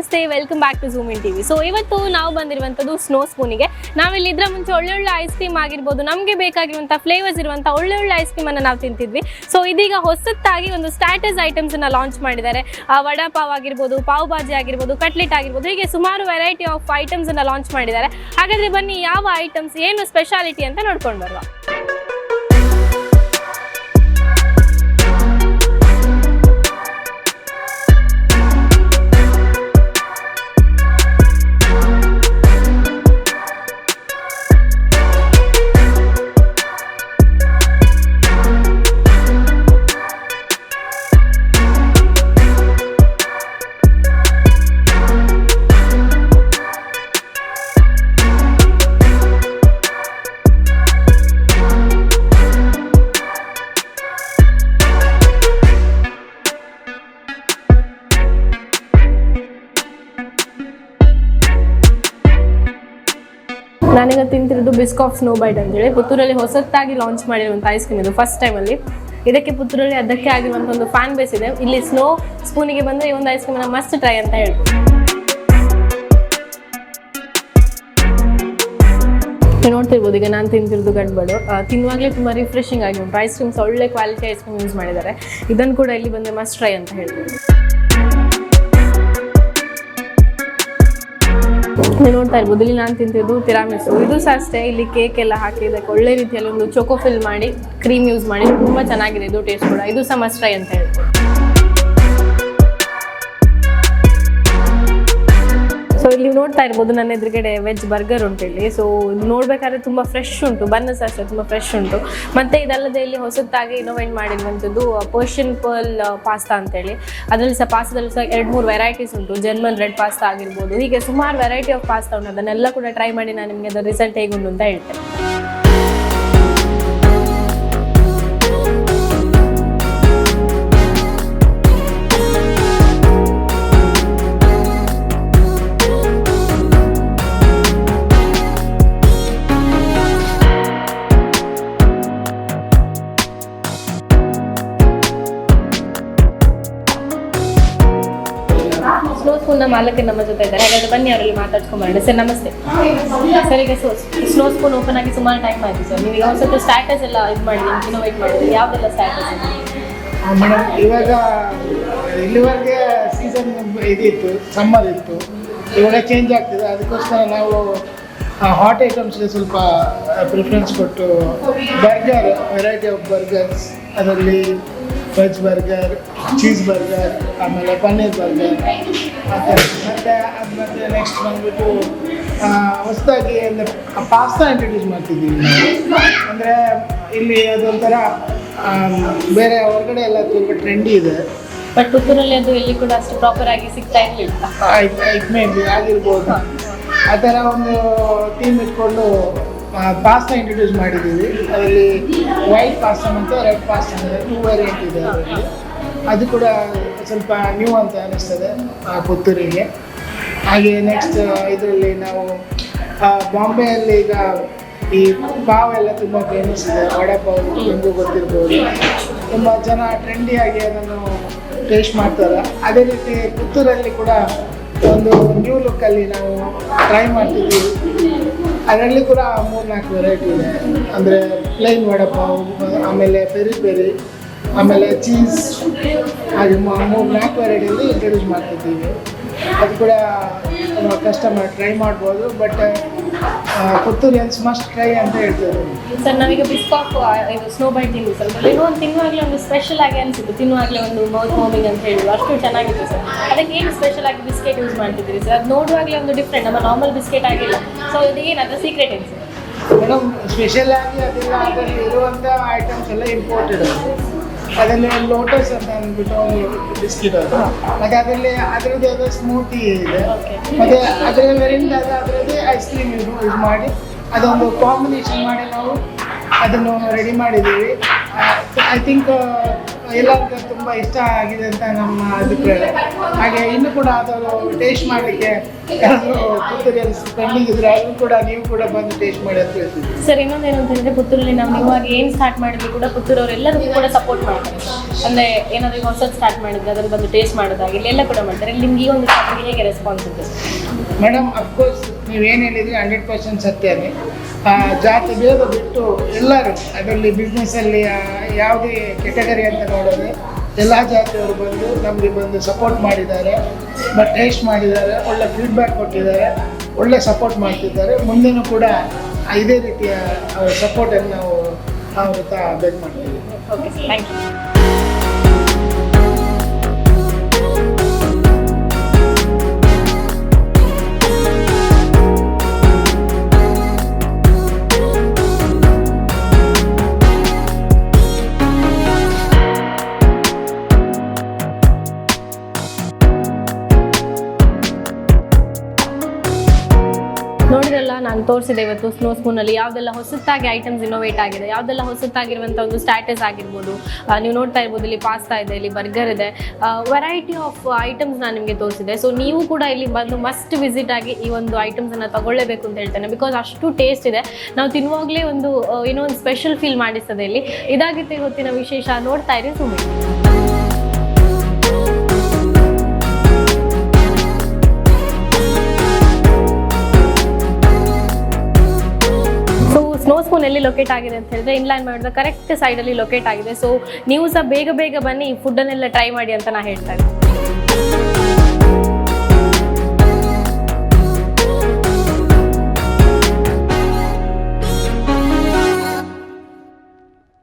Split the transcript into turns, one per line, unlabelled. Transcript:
ನಮಸ್ತೆ welcome back to Zoom In TV so ಇವತ್ತು ನಾವು ಬಂದಿರುವಂಥದ್ದು ಸ್ನೋ ಸ್ಪೂನಿಗೆ ನಾವಿಲ್ಲಿ ಇದ್ರ ಮುಂಚೆ ಒಳ್ಳೊಳ್ಳೆ ಒಳ್ಳೆ ಐಸ್ ಕ್ರೀಮ್ ಆಗಿರ್ಬೋದು, ನಮಗೆ ಬೇಕಾಗಿರುವಂಥ ಫ್ಲೇವರ್ಸ್ ಇರುವಂಥ ಒಳ್ಳೆ ಒಳ್ಳೆ ಐಸ್ ಕ್ರೀಮ್ ಅನ್ನು ನಾವು ತಿಂತಿದ್ವಿ. ಸೊ ಇದೀಗ ಹೊಸತ್ತಾಗಿ ಒಂದು ಸ್ಟ್ಯಾಟಸ್ ಐಟಮ್ಸ್ ಅನ್ನ ಲಾಂಚ್ ಮಾಡಿದ್ದಾರೆ. ವಡಾ ಪಾವ್ ಆಗಿರ್ಬೋದು, ಪಾವ್ ಭಾಜಿ ಆಗಿರ್ಬೋದು ಕಟ್ಲೆಟ್ ಆಗಿರ್ಬೋದು, ಹೀಗೆ ಸುಮಾರು ವೆರೈಟಿ ಆಫ್ ಐಟಮ್ಸ್ ಅನ್ನ ಲಾಂಚ್ ಮಾಡಿದ್ದಾರೆ. ಹಾಗಾದ್ರೆ ಬನ್ನಿ, ಯಾವ ಐಟಮ್ಸ್ ಏನು ಸ್ಪೆಷಾಲಿಟಿ ಅಂತ ನೋಡ್ಕೊಂಡು ಬರುವ. ನಾನೀಗ ತಿಂತಿರೋದು ಬಿಸ್ಕಾಫ್ ಸ್ನೋ ಬೈಟ್ ಅಂತೇಳಿ. ಪುತ್ತೂರಲ್ಲಿ ಹೊಸತಾಗಿ ಲಾಂಚ್ ಮಾಡಿರುವಂಥ ಐಸ್ ಕ್ರೀಮ್ ಇದು ಫಸ್ಟ್ ಟೈಮಲ್ಲಿ ಇದಕ್ಕೆ ಪುತ್ತೂರಲ್ಲಿ ಅದಕ್ಕೆ ಆಗಿರುವಂಥ ಒಂದು ಫ್ಯಾನ್ ಬೇಸ್ ಇದೆ. ಇಲ್ಲಿ ಸ್ನೋ ಸ್ಪೂನಿಗೆ ಬಂದರೆ ಈ ಒಂದು ಐಸ್ ಕ್ರೀಮ್ನ ಮಸ್ತ್ ಟ್ರೈ ಅಂತ ಹೇಳಿ ನೋಡ್ತಿರ್ಬೋದು, ಈಗ ನಾನು ತಿಂತಿರೋದು ಗಡ್ಬಡು. ತಿನ್ನುವಾಗಲೇ ತುಂಬ ರಿಫ್ರೆಶಿಂಗ್ ಆಗಿ ಉಂಟು. ಐಸ್ ಕ್ರೀಮ್ಸ್ ಒಳ್ಳೆ ಕ್ವಾಲಿಟಿ ಐಸ್ ಕ್ರೀಮ್ ಯೂಸ್ ಮಾಡಿದ್ದಾರೆ. ಇದನ್ನು ಕೂಡ ಇಲ್ಲಿ ಬಂದರೆ ಮಸ್ಟ್ ಟ್ರೈ ಅಂತ ಹೇಳ್ಬೋದು. ನೀವು ನೋಡ್ತಾ ಇರ್ಬೋದು. ಇಲ್ಲಿ ನಾನು ತಿಂತಿದ್ದು ತಿರಾಮಿಸು. ಇದು ಸಹ ಅಷ್ಟೇ, ಇಲ್ಲಿ ಕೇಕ್ ಎಲ್ಲ ಹಾಕಿ ಇದಕ್ಕೆ ಒಳ್ಳೆ ರೀತಿಯಲ್ಲಿ ಒಂದು ಚೊಕೋ ಫಿಲ್ ಮಾಡಿ ಕ್ರೀಮ್ ಯೂಸ್ ಮಾಡಿ, ತುಂಬ ಚೆನ್ನಾಗಿದೆ ಇದು ಟೇಸ್ಟ್ ಕೂಡ. ಇದು ಸಹ ಅಂತ ಹೇಳ್ಬೋದು ಇಲ್ಲಿ ನೋಡ್ತಾ ಇರ್ಬೋದು ನನ್ನ ಎದುರುಗಡೆ ವೆಜ್ ಬರ್ಗರ್ ಉಂಟು ಇಲ್ಲಿ ಸೊ ನೋಡ್ಬೇಕಾದ್ರೆ ತುಂಬ ಫ್ರೆಶ್ ಉಂಟು. ಬನ್ನ ಸಹ ತುಂಬ ಫ್ರೆಶ್ ಉಂಟು. ಮತ್ತೆ ಇದಲ್ಲದೆ ಇಲ್ಲಿ ಹೊಸತಾಗಿ ಇನೋವೇಟ್ ಮಾಡಿರುವಂಥದ್ದು ಪರ್ಷಿಯನ್ ಪರ್ಲ್ ಪಾಸ್ತಾ ಅಂತೇಳಿ. ಅದರಲ್ಲಿ ಸಹ ಪಾಸ್ತಾದಲ್ಲಿ ಸಹ ಎರಡು ಮೂರು ವೆರೈಟೀಸ್ ಉಂಟು. ಜರ್ಮನ್ ರೆಡ್ ಪಾಸ್ತಾ ಆಗಿರ್ಬೋದು. ಹೀಗೆ ಸುಮಾರು ವೆರೈಟಿ ಆಫ್ ಪಾಸ್ತಾ ಉಂಟು. ಅದನ್ನೆಲ್ಲ ಕೂಡ ಟ್ರೈ ಮಾಡಿ ನಾನು ನಿಮಗೆ ಅದರ ರಿಸಲ್ಟ್ ಹೇಗುಂಟು ಅಂತ ಹೇಳ್ತೇನೆ. ಸ್ನೋ ನ ಮಾಲಕ್ಕೆ ನಮ್ಮ ಜೊತೆ ಇದ್ದಾರೆ. ಹಾಗಾದ್ರೆ ಬನ್ನಿ ಅವರಲ್ಲಿ ಮಾತಾಡ್ಕೊಂಡ್ಬರೋಣ ಸರ್, ನಮಸ್ತೆ. ಸರ್, ಈಗ ಸ್ನೋ ಸ್ಪೂನ್ ಓಪನ್ ಆಗಿ ಸುಮಾರು ಟೈಮ್ ಆಯ್ತು ಸರ್. ನೀವು ಈಗ ಒಂದು ಸ್ವಲ್ಪ ಸ್ಟ್ಯಾಟಸ್ ಎಲ್ಲ ಇದು ಮಾಡಿದ್ರಿ ಇನೋವೇಟ್ ಮಾಡಿದ್ರಿ ಯಾವುದೆಲ್ಲ ಸ್ಟ್ಯಾಟಸ್
ಇವಾಗ ಇಲ್ಲಿವರೆಗೆ ಸೀಸನ್ ಇದಿತ್ತು ಸಮ್ಮರ್ ಇತ್ತು. ಇವಾಗ ಚೇಂಜ್ ಆಗ್ತಿದೆ. ಅದಕ್ಕೋಸ್ಕರ ನಾವು ಹಾಟ್ ಐಟಮ್ಸ್ಗೆ ಸ್ವಲ್ಪ ಪ್ರಿಫರೆನ್ಸ್ ಕೊಟ್ಟು ಬರ್ಗರ್ ವೆರೈಟಿ ಆಫ್ ಬರ್ಗರ್ಸ್ ಅದರಲ್ಲಿ ವೆಜ್ ಬರ್ಗರ್ ಚೀಸ್ ಬರ್ಗರ್ ಆಮೇಲೆ ಪನ್ನೀರ್ ಬರ್ಗರ್ ಮತ್ತೆ ಮತ್ತು ಅದು ಮತ್ತು ನೆಕ್ಸ್ಟ್ ಬಂದ್ಬಿಟ್ಟು ಹೊಸದಾಗಿ ಅಂದರೆ ಪಾಸ್ತಾ ಇಂಟ್ರಡ್ಯೂಸ್ ಮಾಡ್ತಿದ್ದೀವಿ ನಾವು ಅಂದರೆ ಇಲ್ಲಿ ಅದೊಂಥರ ಬೇರೆ ಹೊರಗಡೆ ಎಲ್ಲ ತುಂಬ ಟ್ರೆಂಡಿ ಇದೆ.
ಬಟ್ ಪುತ್ತೂರಲ್ಲಿ ಅದು ಎಲ್ಲಿ ಕೂಡ ಅಷ್ಟು ಪ್ರಾಪರ್ ಆಗಿ ಸಿಗ್ತಾ ಇರಲಿಲ್ಲ.
ಇಟ್ ಮೇ ಬಿ ಆಗಿರ್ಬೋದು. ಆ ಥರ ಒಂದು ಟೀಮ್ ಇಟ್ಕೊಂಡು ಪಾಸ್ತಾ ಇಂಟ್ರೊಡ್ಯೂಸ್ ಮಾಡಿದ್ದೀವಿ. ಅದರಲ್ಲಿ ವೈಟ್ ಪಾಸ್ತಾ ಮತ್ತು ರೆಡ್ ಪಾಸ್ತಾ ಅಂದರೆ ಟೂ ವೇರಿಯಂಟ್ ಇದೆ ಅದರಲ್ಲಿ. ಅದು ಕೂಡ ಸ್ವಲ್ಪ ನ್ಯೂ ಅಂತ ಅನ್ನಿಸ್ತದೆ ಪುತ್ತೂರಿಗೆ. ಹಾಗೆ ನೆಕ್ಸ್ಟ್ ಇದರಲ್ಲಿ ನಾವು ಬಾಂಬೆಯಲ್ಲಿ ಈಗ ಈ ಪಾವ್ ಎಲ್ಲ ತುಂಬ ಫೇಮಸ್ ಇದೆ. ವಡೆ ಪಾವ್ ನಿಮಗೂ ಗೊತ್ತಿರ್ಬೋದು. ತುಂಬ ಜನ ಟ್ರೆಂಡಿಯಾಗಿ ಅದನ್ನು ಟೇಸ್ಟ್ ಮಾಡ್ತಾರೆ. ಅದೇ ರೀತಿ ಪುತ್ತೂರಲ್ಲಿ ಕೂಡ ಒಂದು ನ್ಯೂ ಲುಕ್ಕಲ್ಲಿ ನಾವು ಟ್ರೈ ಮಾಡ್ತಿದ್ದೀವಿ. ಅದರಲ್ಲಿ ಕೂಡ ಮೂರು ನಾಲ್ಕು ವೆರೈಟಿ ಇದೆ. ಅಂದರೆ ಪ್ಲೈನ್ ವಡೆ ಪಾವ್, ಆಮೇಲೆ ಪೆರಿ ಪೆರಿ, ಆಮೇಲೆ ಚೀಸ್ ಹಾಗೆ ಮೂರು ನಾಲ್ಕು ವೆರೈಟಿಯಲ್ಲಿ ಇಂಟ್ರೊಡ್ಯೂಸ್ ಮಾಡ್ತಿದ್ದೀವಿ. ಅದು ಕೂಡ ಕಸ್ಟಮರ್ ಟ್ರೈ ಮಾಡ್ಬೋದು ಬಟ್ ಪುತ್ತೂರಿಯನ್ಸ್ ಮಸ್ಟ್ ಟ್ರೈ ಅಂತ ಹೇಳ್ತಾರೆ.
ಸರ್, ನಾವೀಗ ಬಿಸ್ಕಾಫ್ ಇದು ಸ್ನೋ ಬೈಟ್ ತಿಂದ್ವಿ ಸರ್ ಏನೋ ಒಂದು ತಿನ್ನುವಾಗಲೇ ಒಂದು ಸ್ಪೆಷಲ್ ಆಗಿ ಅನಿಸಿತ್ತು, ತಿನ್ನುವಾಗಲೇ ಒಂದು ಮೌತ್ ವಾರ್ಮಿಂಗ್ ಅಂತ ಹೇಳಿದ್ರು ಅಷ್ಟು ಚೆನ್ನಾಗಿತ್ತು ಸರ್. ಅದಕ್ಕೆ ಏನು ಸ್ಪೆಷಲ್ ಆಗಿ ಬಿಸ್ಕೆಟ್ ಯೂಸ್ ಮಾಡ್ತಿದ್ದೀರಿ ಸರ್? ಅದು ನೋಡುವಾಗಲೇ ಒಂದು ಡಿಫ್ರೆಂಟ್ ನಮ್ಮ ನಾರ್ಮಲ್ ಬಿಸ್ಕೆಟ್ ಆಗಿಲ್ಲ. ಸೊ ಇದು ಏನು ಅದರ ಸೀಕ್ರೆಟ್ ಏನು ಸರ್
ಮೇಡಮ್ ಸ್ಪೆಷಲ್ ಆಗಿ ಅದೆಲ್ಲ ಅದರಲ್ಲಿ ಇರುವಂಥ ಐಟಮ್ಸ್ ಎಲ್ಲ ಇಂಪೋರ್ಟೆಡ್ ಅದರಲ್ಲಿ ಲೋಟಸ್ ಅಂತ ಅಂದ್ಬಿಟ್ಟು ಒಂದು ಬಿಸ್ಕಿಟ್ ಅದು ಮತ್ತೆ ಅದರಲ್ಲಿ ಅದರದ್ದೇ ಯಾವುದೋ ಸ್ಮೂತಿ ಇದೆ. ಮತ್ತೆ ಅದರಿಂದ ಅದರದ್ದೇ ಐಸ್ ಕ್ರೀಮ್ ಯೂಸ್ ಮಾಡಿ ಅದೊಂದು ಕಾಂಬಿನೇಷನ್ ಮಾಡಿ ನಾವು ಅದನ್ನು ರೆಡಿ ಮಾಡಿದ್ದೀವಿ. ಐ ಥಿಂಕ್ ಎಲ್ಲರಿಗೂ ತುಂಬ ಇಷ್ಟ ಆಗಿದೆ ಅಂತ ನಮ್ಮ ಅಭಿಪ್ರಾಯ. ಹಾಗೆ ಇನ್ನು ಕೂಡ ಅದನ್ನು ಟೇಸ್ಟ್ ಮಾಡಲಿಕ್ಕೆ ಯಾರಾದರೂ ಪುತ್ತೂರಲ್ಲಿ ಪೆಂಡಿಂಗ್ ಇದ್ರೆ ಅದನ್ನು ಕೂಡ ನೀವು ಕೂಡ ಬಂದು ಟೇಸ್ಟ್ ಮಾಡಿ ಅಂತ ಹೇಳ್ತೀವಿ.
ಸರ್ ಇನ್ನೊಂದೇನು ಅಂತ ಹೇಳಿದ್ರೆ ಪುತ್ತೂರಲ್ಲಿ ನಾವು ನೀವಾಗ ಏನು ಸ್ಟಾರ್ಟ್ ಮಾಡಿದ್ರು ಕೂಡ ಪುತ್ತೂರವರೆಲ್ಲರಿಗೂ ಕೂಡ ಸಪೋರ್ಟ್ ಮಾಡ್ತಾರೆ. ಅಂದರೆ ಏನಾದರೂ ಈಗ ಹೊಸದು ಸ್ಟಾರ್ಟ್ ಮಾಡಿದ್ರೆ ಅದನ್ನು ಬಂದು ಟೇಸ್ಟ್ ಮಾಡೋದಾಗಿ ಇಲ್ಲೆಲ್ಲ ಕೂಡ ಮಾಡ್ತಾರೆ. ನಿಮ್ಗೆ ಈ ಒಂದು ಸ್ಟಾರ್ಟ್ಗೆ ಹೇಗೆ ರೆಸ್ಪಾನ್ಸ್ ಇದೆ
ಮೇಡಮ್ ಅಫ್ಕೋರ್ಸ್ ನೀವೇನು ಹೇಳಿದ್ರಿ ಹಂಡ್ರೆಡ್ ಪರ್ಸೆಂಟ್ ಸತ್ಯನೇ ಜಾತಿ ಭೇದ ಬಿಟ್ಟು ಎಲ್ಲರೂ, ಅದರಲ್ಲಿ ಬಿಸ್ನೆಸ್ಸಲ್ಲಿ ಯಾವುದೇ ಕೆಟಗರಿ ಅಂತ ನೋಡೋದು ಎಲ್ಲ ಜಾತಿಯವರು ಬಂದು ನಮಗೆ ಬಂದು ಸಪೋರ್ಟ್ ಮಾಡಿದ್ದಾರೆ. ಬಟ್ ಟೇಸ್ಟ್ ಮಾಡಿದ್ದಾರೆ, ಒಳ್ಳೆ ಫೀಡ್ಬ್ಯಾಕ್ ಕೊಟ್ಟಿದ್ದಾರೆ, ಒಳ್ಳೆ ಸಪೋರ್ಟ್ ಮಾಡ್ತಿದ್ದಾರೆ. ಮುಂದೆನೂ ಕೂಡ ಇದೇ ರೀತಿಯ ಸಪೋರ್ಟನ್ನು ನಾವು ಅವ್ರ ಹತ್ರ ಬೇಕು ಮಾಡ್ತೀವಿ.
ಓಕೆ ಥ್ಯಾಂಕ್ ಯು ನೋಡಿರಲ್ಲ ನಾನು ತೋರಿಸಿದೆ ಇವತ್ತು ಸ್ನೋ ಸ್ಪೂನಲ್ಲಿ ಯಾವುದೆಲ್ಲ ಹೊಸತಾಗಿ ಐಟಮ್ಸ್ ಇನೋವೇಟ್ ಆಗಿದೆ, ಯಾವುದೆಲ್ಲ ಹೊಸತಾಗಿರುವಂಥ ಒಂದು ಸ್ಟ್ಯಾಟಸ್ ಆಗಿರ್ಬೋದು. ನೀವು ನೋಡ್ತಾ ಇರ್ಬೋದು, ಇಲ್ಲಿ ಪಾಸ್ತಾ ಇದೆ, ಇಲ್ಲಿ ಬರ್ಗರ್ ಇದೆ. ವೆರೈಟಿ ಆಫ್ ಐಟಮ್ಸ್ ನಾನು ನಿಮಗೆ ತೋರಿಸಿದೆ. ಸೊ ನೀವು ಕೂಡ ಇಲ್ಲಿ ಬಂದು ಮಸ್ಟ್ ವಿಸಿಟ್ ಆಗಿ ಈ ಒಂದು ಐಟಮ್ಸನ್ನು ತಗೊಳ್ಳೇಬೇಕು ಅಂತ ಹೇಳ್ತೇನೆ. ಬಿಕಾಸ್ ಅಷ್ಟು ಟೇಸ್ಟ್ ಇದೆ. ನಾವು ತಿನ್ನುವಾಗಲೇ ಒಂದು ಏನೋ ಒಂದು ಸ್ಪೆಷಲ್ ಫೀಲ್ ಮಾಡಿಸ್ತದೆ ಇಲ್ಲಿ. ಇದಾಗಿತ್ತು ಇವತ್ತಿನ ವಿಶೇಷ ನೋಡ್ತಾ ಇರಿ ಸುಮ್ಮನೆ. ಎಲ್ಲಿ ಲೊಕೇಟ್ ಆಗಿದೆ ಅಂತ ಹೇಳಿದ್ರೆ ಇನ್ಲೈನ್ ಮಾಡಿದ್ರೆ ಕರೆಕ್ಟ್ ಸೈಡಲ್ಲಿ ಲೊಕೇಟ್ ಆಗಿದೆ. ಸೊ ನೀವು ಸಹ ಬೇಗ ಬೇಗ ಬನ್ನಿ ಫುಡ್ಡನ್ನೆಲ್ಲ ಟ್ರೈ ಮಾಡಿ ಅಂತ ನಾ ಹೇಳ್ತಾ ಇದ್ದೀನಿ.